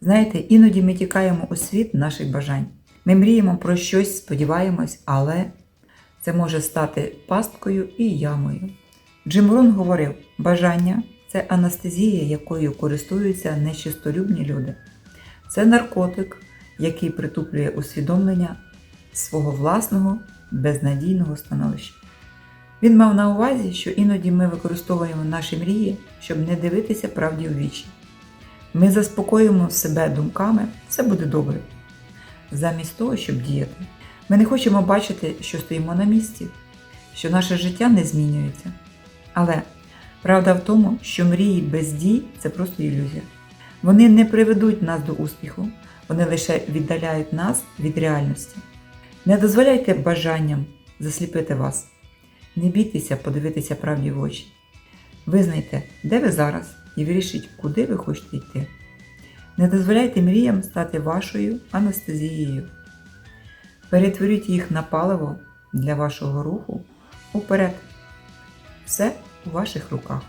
Знаєте, іноді ми тікаємо у світ наших бажань. Ми мріємо про щось, сподіваємось, але це може стати пасткою і ямою. Джим Рон говорив: бажання це анестезія, якою користуються нечистолюбні люди. Це наркотик, який притуплює усвідомлення свого власного безнадійного становища. Він мав на увазі, що іноді ми використовуємо наші мрії, щоб не дивитися правді в вічі. Ми заспокоюємо себе думками, все буде добре. Замість того, щоб діяти. Ми не хочемо бачити, що стоїмо на місці, що наше життя не змінюється. Але правда в тому, що мрії без дій це просто ілюзія. Вони не приведуть нас до успіху, вони лише віддаляють нас від реальності. Не дозволяйте бажанням засліпити вас. Не бійтеся подивитися правді в очі. Визнайте, де ви зараз, і вирішіть, куди ви хочете йти. Не дозволяйте мріям стати вашою анестезією. Перетворіть їх на паливо для вашого руху уперед. Все у ваших руках.